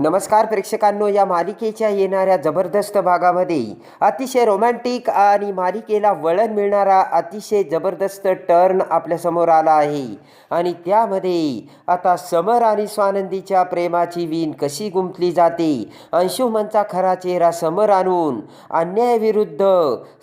नमस्कार प्रेक्षकांनो या मालिकेच्या येणाऱ्या जबरदस्त भागामध्ये अतिशय रोमॅन्टिक आणि मालिकेला वळण मिळणारा अतिशय जबरदस्त टर्न आपल्यासमोर आला आहे. आणि त्यामध्ये आता समर आणि स्वानंदीच्या प्रेमाची वीण कशी गुंतली जाते? अंशुमनचा खरा चेहरा समर आणून अन्यायाविरुद्ध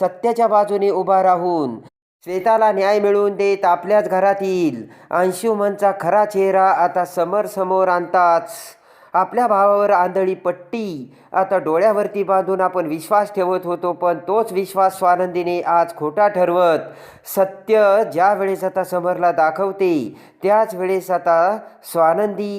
सत्याच्या बाजूने उभा राहून श्वेताला न्याय मिळवून देत आपल्याच घरातील अंशुमनचा खरा चेहरा आता समर समोर आणताच आपल्या भावावर आंधळी पट्टी. आता डोळ्यावरती बांधून आपण विश्वास ठेवत होतो पण तोच विश्वास स्वानंदीने आज खोटा ठरवत. सत्य ज्या वेळेस आता समरला दाखवते त्याच वेळेस आता स्वानंदी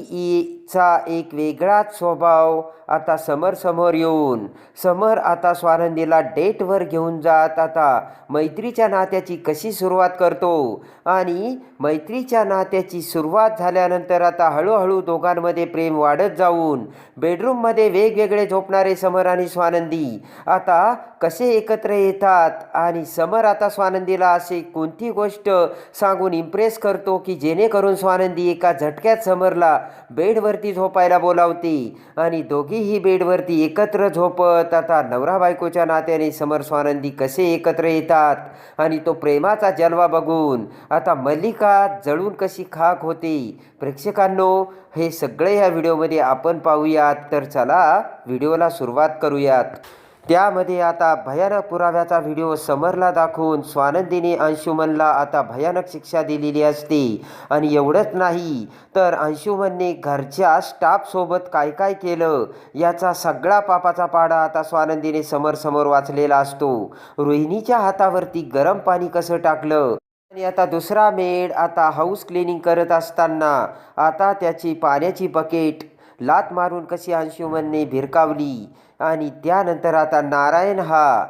चा एक वेगळाच स्वभाव आता समर समोर येऊन. समर आता स्वानंदीला डेटवर घेऊन जात आता. मैत्रीच्या नात्याची कशी सुरुवात करतो? आणि मैत्रीच्या नात्याची सुरुवात झाल्यानंतर आता हळूहळू दोघांमध्ये प्रेम वाढत जाऊन. बेडरूममध्ये वेगवेगळे झोपणारे समर आणि स्वानंदी आता कसे एकत्र येतात? आणि समर आता स्वानंदीला असे कोणती गोष्ट सांगून इम्प्रेस करतो की जेणेकरून स्वानंदी एका झटक्यात समरला बेडवरती झोपायला बोलावते? आणि दोघीही बेडवरती एकत्र झोपत आता नवरा बायकोच्या नात्याने समर स्वानंदी कसे एकत्र येतात? आणि तो प्रेमाचा जलवा बघून आता मल्लिका जळून कशी खाक होते? प्रेक्षकांनो हे सगळे ह्या व्हिडिओमध्ये आपण पाहूयात. तर चला व्हिडिओला सुरुवात करूयात. त्यामध्ये आता भयानक पुराव्याचा व्हिडिओ समरला दाखवून स्वानंदीने अंशुमनला आता भयानक शिक्षा दिलेली असते. आणि एवढंच नाही तर अंशुमनने घरच्या स्टाफसोबत काय काय केलं याचा सगळा पापाचा पाडा आता स्वानंदीने समोर वाचलेला असतो. रोहिणीच्या हातावरती गरम पाणी कसं टाकलं? आणि आता दुसरा मेड आता हाऊस क्लिनिंग करत असताना आता त्याची पाण्याची बकेट लात मारून कशी अंशुमनने भिरकावली? आणि त्यानंतर आता नारायण हा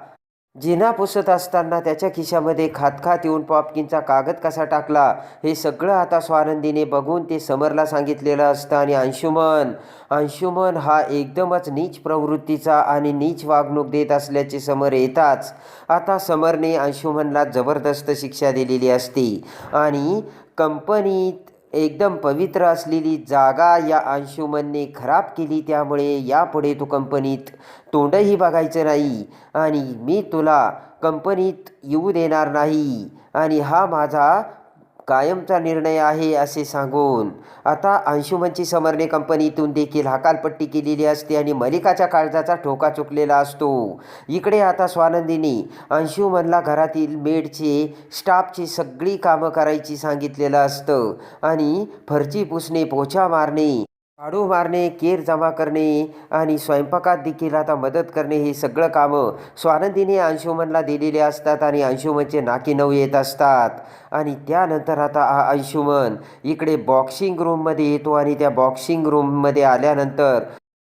जिना पुसत असताना त्याच्या खिशामध्ये खातखात येऊन पॉपकिनचा कागद कसा टाकला? हे सगळं आता स्वानंदीने बघून ते समरला सांगितलेलं असतं. आणि अंशुमन अंशुमन हा एकदमच नीच प्रवृत्तीचा आणि नीच वागणूक देत असल्याचे समर येताच आता समरने अंशुमनला जबरदस्त शिक्षा दिलेली असते. आणि कंपनीत एकदम पवित्र असलेली जागा या अंशुमनने खराब केली त्यामुळे यापुढे तू कंपनीत तोंडही बघायचं नाही आणि मी तुला कंपनीत येऊ देणार नाही. आणि हा माझा कायमचा निर्णय आहे असे सांगून. आता अंशुमनची समरणे कंपनीतून देखील हकालपट्टी केलेली असते आणि मलिकाच्या काळजाचा ठोका चुकलेला असतो. इकडे आता स्वानंदीने अंशुमनला घरातील मेडचे स्टाफची सगळी कामं करायची सांगितलेलं असतं आणि फरची पुसणे पोछा मारणे झाडू मारणे केर जमा करणे आणि स्वयंपाकात देखील आता मदत करणे हे सगळं कामं स्वानंदीने अंशुमनला दिलेले असतात आणि अंशुमनचे नाकी नऊ येत असतात. आणि त्यानंतर आता हा अंशुमन इकडे बॉक्सिंग रूममध्ये येतो आणि त्या बॉक्सिंग रूममध्ये आल्यानंतर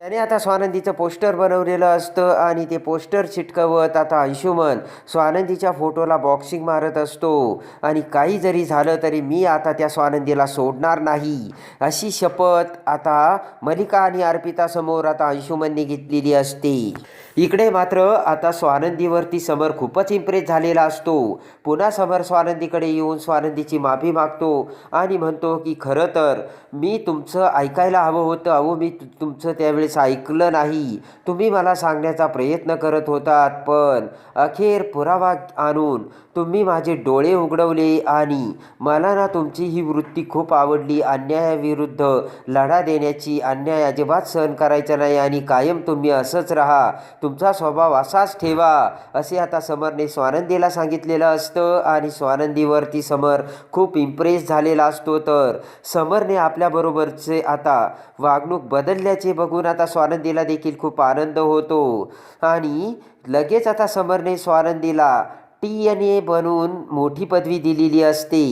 त्याने आता स्वानंदीचं पोस्टर बनवलेलं असतं आणि ते पोस्टर चिटकवत आता अंशुमन स्वानंदीच्या फोटोला बॉक्सिंग मारत असतो. आणि काही जरी झालं तरी मी आता त्या स्वानंदीला सोडणार नाही. अशी शपथ आता मलिका आणि अर्पितासमोर आता अंशुमनने घेतलेली असते. इकडे मात्र आता स्वानंदीवरती समर खूपच इम्प्रेस झालेला असतो. पुन्हा समर स्वानंदीकडे येऊन स्वानंदीची माफी मागतो आणि म्हणतो की खरं तर मी तुमचं ऐकायला हवं होतं. अहो मी तुमचं त्यावेळेस ऐकलं नाही. तुम्ही मला सांगण्याचा प्रयत्न करत होतात. पण अखेर पुरावा आणून तुम्ही माझे डोळे उघडवले आणि मला ना तुमची ही वृत्ती खूप आवडली. अन्यायाविरुद्ध लढा देण्याची अन्याय अजिबात सहन करायचा नाही आणि कायम तुम्ही असंच राहा. तुमचा स्वभाव असाच ठेवा असे आता समरने स्वानंदीला सांगितलेलं असतं आणि स्वानंदीवरती समर खूप इम्प्रेस झालेला असतो. तर समरने आपल्याबरोबरचे आता वागणूक बदलल्याचे बघून आता स्वानंदीला देखील खूप आनंद होतो. आणि लगेच आता समरने स्वानंदीला टी एन ए बनवून मोठी पदवी दिलेली असते.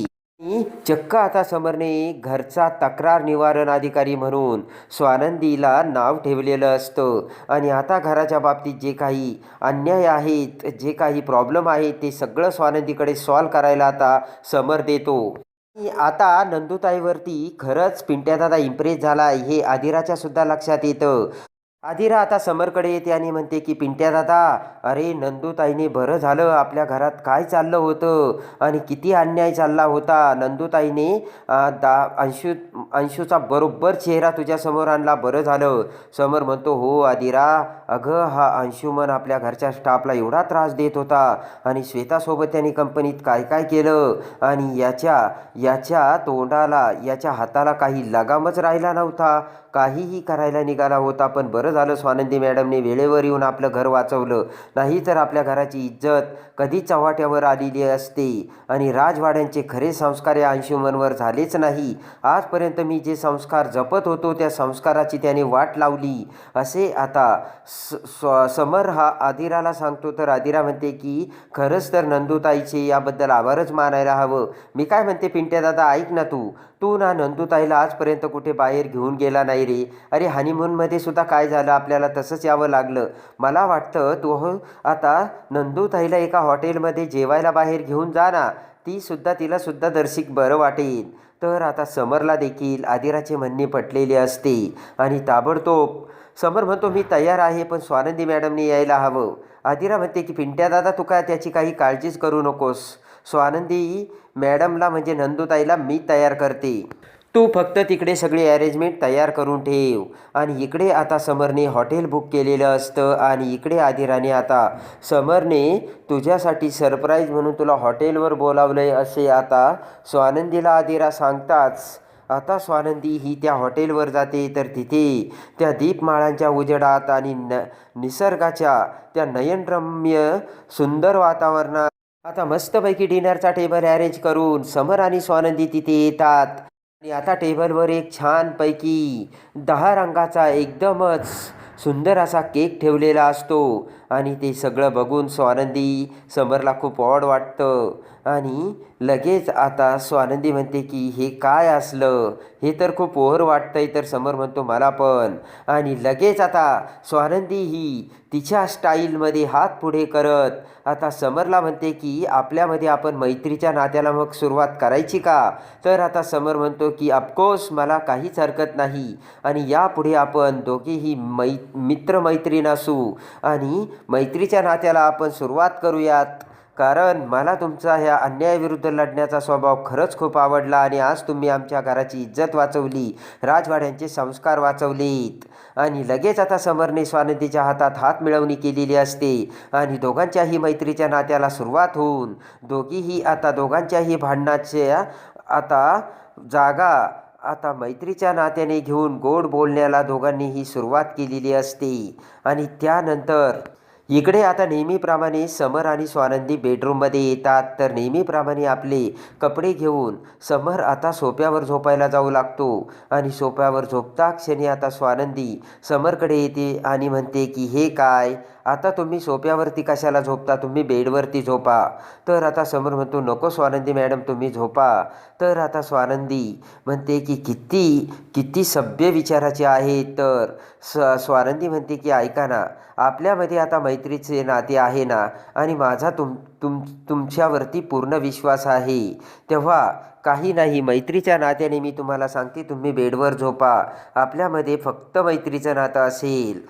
चक्क आता समरने घरचा तक्रार निवारण अधिकारी म्हणून स्वानंदीला नाव ठेवलेलं असतं. आणि आता घराच्या बाबतीत जे काही अन्याय आहेत जे काही प्रॉब्लेम आहेत ते सगळं स्वानंदीकडे सॉल्व करायला आता समर देतो. आता नंदुताईवरती खरंच पिंट्यात आता इम्प्रेस झाला हे आदिराच्या सुद्धा लक्षात येतं. आदिरा आता समरकडे येते आणि म्हणते की पिंट्या दादा अरे नंदूताईने बरं झालं आपल्या घरात काय चाललं होतं आणि किती अन्याय चालला होता. नंदूताईने दा अंशू अंशूचा बरोबर चेहरा तुझ्यासमोर आणला बरं झालं. समर म्हणतो हो आदिरा अगं हा अंशुमन आपल्या घरच्या स्टाफला एवढा त्रास देत होता आणि श्वेतासोबत त्यांनी कंपनीत काय काय केलं आणि याच्या याच्या तोंडाला याच्या हाताला काही लगामच राहिला नव्हता. काहीही करायला निघाला होता पण बरं झालं स्वानंदी मॅडमने वेळेवर येऊन आपलं घर वाचवलं. नाही तर आपल्या घराची इज्जत कधीच चव्हाट्यावर आलेली असते आणि राजवाड्यांचे खरे संस्कार या अंशुमनवर झालेच नाही. आजपर्यंत मी जे संस्कार जपत होतो त्या संस्काराची त्याने वाट लावली. असे आता स्व समर हा आदिराला सांगतो. तर आदिरा म्हणते की खरंच तर नंदुताईचे याबद्दल आभारच मानायला हवं. मी काय म्हणते पिंट्या दादा ऐक ना तू. तू ना नंदुताईला आजपर्यंत कुठे बाहेर घेऊन गेला नाही रे. अरे हनीमूनमध्ये सुद्धा काय झालं? आपल्याला तसंच यावं लागलं. मला वाटतं तू हो आता नंदुताईला एका हॉटेलमध्ये जेवायला बाहेर घेऊन जा ना. ती सुद्धा तिला सुद्धा दर्शिक बरं वाटेल. तर आता समरला देखील आदिराचे म्हणणे पटलेले असते आणि ताबडतोब समर म्हणतो मी तयार आहे पण स्वानंदी मॅडमने यायला हवं. आदिरा म्हणते की पिंट्या दादा तू काय त्याची काही काळजीच करू नकोस. स्वानंदी मॅडमला म्हणजे नंदुताईला मी तयार करते. तू फक्त तिकडे सगळी अरेंजमेंट तयार करून ठेव. आणि इकडे आता समरने हॉटेल बुक केलेलं असतं आणि इकडे आदिराने आता समरने तुझ्यासाठी सरप्राईज म्हणून तुला हॉटेलवर बोलावलंय असे आता स्वानंदीला आदिरा सांगताच आता स्वानंदी ही त्या हॉटेलवर जाते तर तिथे त्या दीपमाळांच्या उजेडात आणि न निसर्गाच्या त्या नयनरम्य सुंदर वातावरणात आता मस्तपैकी डिनरचा टेबल अरेंज करून समर आणि स्वानंदी तिथे येतात. आणि आता टेबलवर एक छानपैकी दहा रंगाचा एकदमच सुंदर असा केक ठेवलेला असतो. आणि ते सगळं बघून स्वानंदी समरला खूप ऑड वाटतं. आणि लगेच आता स्वानंदी म्हणते की हे काय असलं? हे तर खूप ओव्हर वाटतंय तर समर म्हणतो मला पण. आणि लगेच आता स्वानंदी ही तिच्या स्टाईलमध्ये हात पुढे करत आता समरला म्हणते की आपल्यामध्ये आपण मैत्रीच्या नात्याला मग सुरुवात करायची का? तर आता समर म्हणतो की अफकोर्स मला काहीच हरकत नाही. आणि यापुढे आपण दोघेही मै मित्रमैत्रीण असू आणि मैत्रीच्या नात्याला आपण सुरुवात करूयात. कारण मला तुमचा ह्या अन्यायाविरुद्ध लढण्याचा स्वभाव खरंच खूप आवडला आणि आज तुम्ही आमच्या घराची इज्जत वाचवली राजवाड्यांचे संस्कार वाचवलेत. आणि लगेच आता समरने स्वानंदीच्या हातात हात मिळवणी केलेली असते आणि दोघांच्याही मैत्रीच्या नात्याला सुरुवात होऊन दोघीही आता दोघांच्याही भांडणाच्या आता जागा आता मैत्रीच्या नात्याने घेऊन गोड बोलण्याला दोघांनीही सुरुवात केलेली असते. आणि त्यानंतर इकडे आता नेहमीप्रमाणे समर आणि स्वानंदी बेडरूममध्ये येतात. तर नेहमीप्रमाणे आपले कपडे घेऊन समर आता सोप्यावर झोपायला जाऊ लागतो. आणि सोप्यावर झोपता क्षणी आता स्वानंदी समरकडे येते आणि म्हणते की हे काय? आता तुम्ही सोप्यावरती कशाला झोपता? तुम्ही बेडवरती झोपा. तर आता समोर म्हणतो नको स्वानंदी मॅडम तुम्ही झोपा. तर आता स्वानंदी म्हणते की किती किती सभ्य विचाराचे आहे तर स स्वानंदी म्हणते की ऐका ना आपल्यामध्ये आता मैत्रीचे नाते आहे ना आणि माझा तुम तुम तुमच्यावरती पूर्ण विश्वास आहे. तेव्हा काही नाही मैत्रीच्या नात्याने मी तुम्हाला सांगते तुम्ही बेडवर झोपा. आपल्यामध्ये फक्त मैत्रीचं नातं असेल.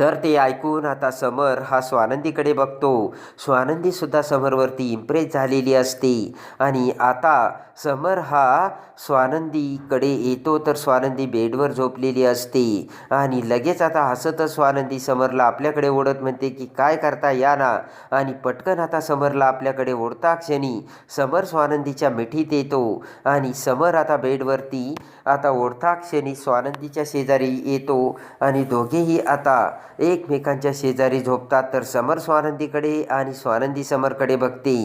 तर ते ऐकून आता समर हा स्वानंदीकडे बघतो. स्वानंदीसुद्धा समरवरती इम्प्रेस झालेली असते. आणि आता समर हा स्वानंदीकडे येतो तर स्वानंदी बेडवर झोपलेली असते. आणि लगेच आता हसतच स्वानंदी समरला आपल्याकडे ओढत म्हणते की काय करता या ना? आणि पटकन आता समरला आपल्याकडे ओढता क्षणी समर स्वानंदीच्या मिठीत येतो. आणि समर आता बेडवरती आता ओढता क्षणी स्वानंदीच्या शेजारी येतो. आणि दोघेही आता एकमेकांच्या शेजारी झोपतात तर समर स्वानंदीकडे आणि स्वानंदी समरकडे बघते.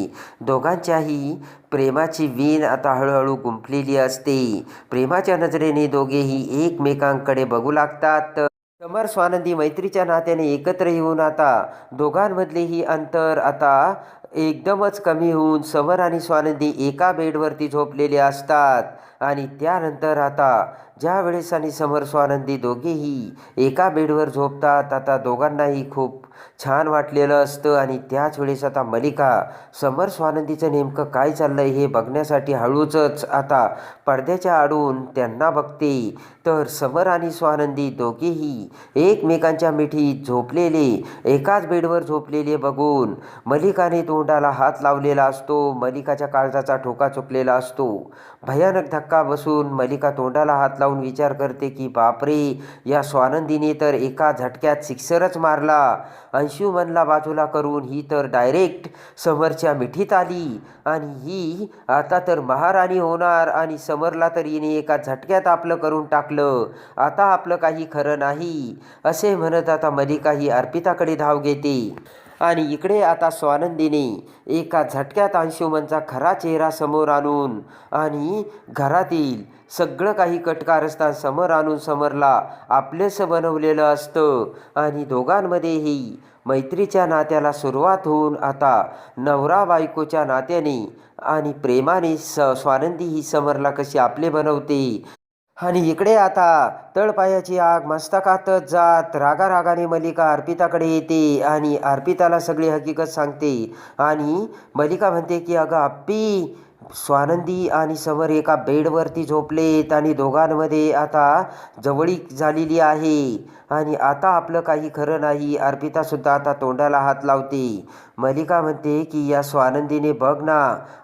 दोघांच्याही प्रेमाची वीण आता हळूहळू गुंफलेली असते. प्रेमाच्या नजरेने दोघेही एकमेकांकडे बघू लागतात. समर स्वानंदी मैत्रीच्या नात्याने एकत्र येऊन आता दोघांमधलेही अंतर आता एकदमच कमी होऊन समर आणि स्वानंदी एका बेडवरती झोपलेले असतात. आणि त्यानंतर आता ज्यावेळेस आणि समर स्वानंदी दोघेही एका बेडवर झोपतात आता दोघांनाही खूप छान वाटलेलं असतं. आणि त्याच वेळेस आता मलिका समर स्वानंदीचं नेमकं काय चाललंय हे बघण्यासाठी हळूचच आता पडद्याच्या आडून त्यांना बघते. तर समर आणि स्वानंदी दोघेही एकमेकांच्या मिठीत झोपलेले एकाच बेडवर झोपलेले बघून मलिकाने तोंडाला हात लावलेला असतो. मलिकाच्या काळजाचा ठोका चुकलेला असतो. भयानक धक्का बसून मलिका तोंडाला हात लावून विचार करते की बापरे या स्वानंदीने तर एका झटक्यात सिक्सरच मारला. अंशुमनला बाजूला करून ही तर डायरेक्ट समरच्या मिठीत आली. आणि ही आता तर महाराणी होणार आणि समरला तर हिने एका झटक्यात आपलं करून टाकलं. आता आपलं काही खरं नाही असे म्हणत आता मलिका ही अर्पिताकडे धाव घेते. आणि इकडे आता स्वानंदीने एका झटक्यात अंशुमनचा खरा चेहरा समोर आणून आणि घरातील सगळं काही कटकारस्थान समोर आणून समरला. आपलेसं बनवलेलं असतं. आणि दोघांमध्येही मैत्रीच्या नात्याला सुरुवात होऊन आता नवरा बायकोच्या नात्याने आणि प्रेमाने स स्वानंदी ही समरला कशी आपले बनवते. आणि इकडे आता तळपायाची आग मस्तकातच जात. रागारागाने मलिका अर्पिताकडे येते आणि अर्पिताला सगळी हकीकत सांगते. आणि मलिका म्हणते की अगं आप्पी स्वानंदी आणि समर एका बेडवरती झोपलेत आणि दोघांमध्ये आता जवळीक झालेली आहे. आणि आता आपलं काही खरं नाही. अर्पितासुद्धा आता तोंडाला हात लावते. मलिका म्हणते की या स्वानंदीने बघ ना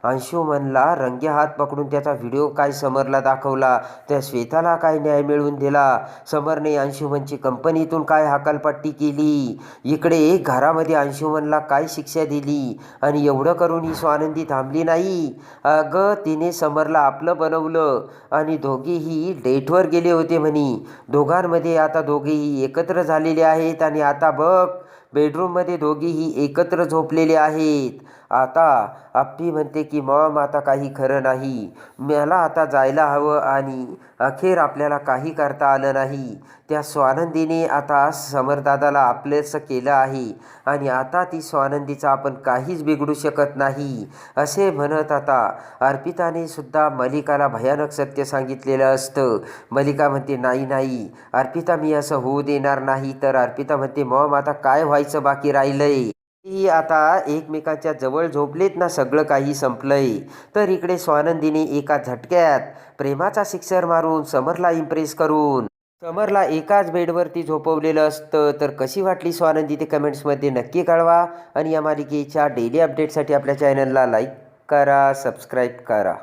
अंशुमनला रंगे हात पकडून त्याचा व्हिडिओ काय समरला दाखवला त्या श्वेताला काय न्याय मिळवून दिला? समरने अंशुमनची कंपनीतून काय हकालपट्टी केली? इकडे घरामध्ये अंशुमनला काय शिक्षा दिली? आणि एवढं करून ही स्वानंदी थांबली नाही? अगं तिने समरला आपलं बनवलं आणि दोघेही डेटवर गेले होते म्हणी. दोघांमध्ये आता दोघेही एकत्र झालेले आहेत आणि आता बघ बेडरूममध्ये दोघेही एकत्र झोपलेले आहेत. आता आप्पी म्हणते की मॉम आता काही खरं नाही. मला आता जायला हवं आणि अखेर आपल्याला काही करता आलं नाही. त्या स्वानंदीने आता समरदादाला आपलंसं केलं आहे आणि आता ती स्वानंदीचं आपण काहीच बिघडू शकत नाही असे म्हणत आता अर्पिताने सुद्धा मलिकाला भयानक सत्य सांगितलेलं असतं. मलिका म्हणते नाही नाही. अर्पिता मी असं होऊ देणार नाही. तर अर्पिता म्हणते मॉम आता काय व्हायचं बाकी राहिलंय? ती आता एकमेकांच्या जवळ झोपलेत ना सगळं काही संपलंय. तर इकडे स्वानंदीने एका झटक्यात प्रेमाचा सिक्सर मारून समरला इम्प्रेस करून. समरला एकाच बेडवरती झोपवलेलं असतं. तर कशी वाटली स्वानंदी ते कमेंट्समध्ये नक्की कळवा. आणि या मालिकेच्या डेली अपडेटसाठी आपल्या चॅनलला लाईक करा सबस्क्राईब करा.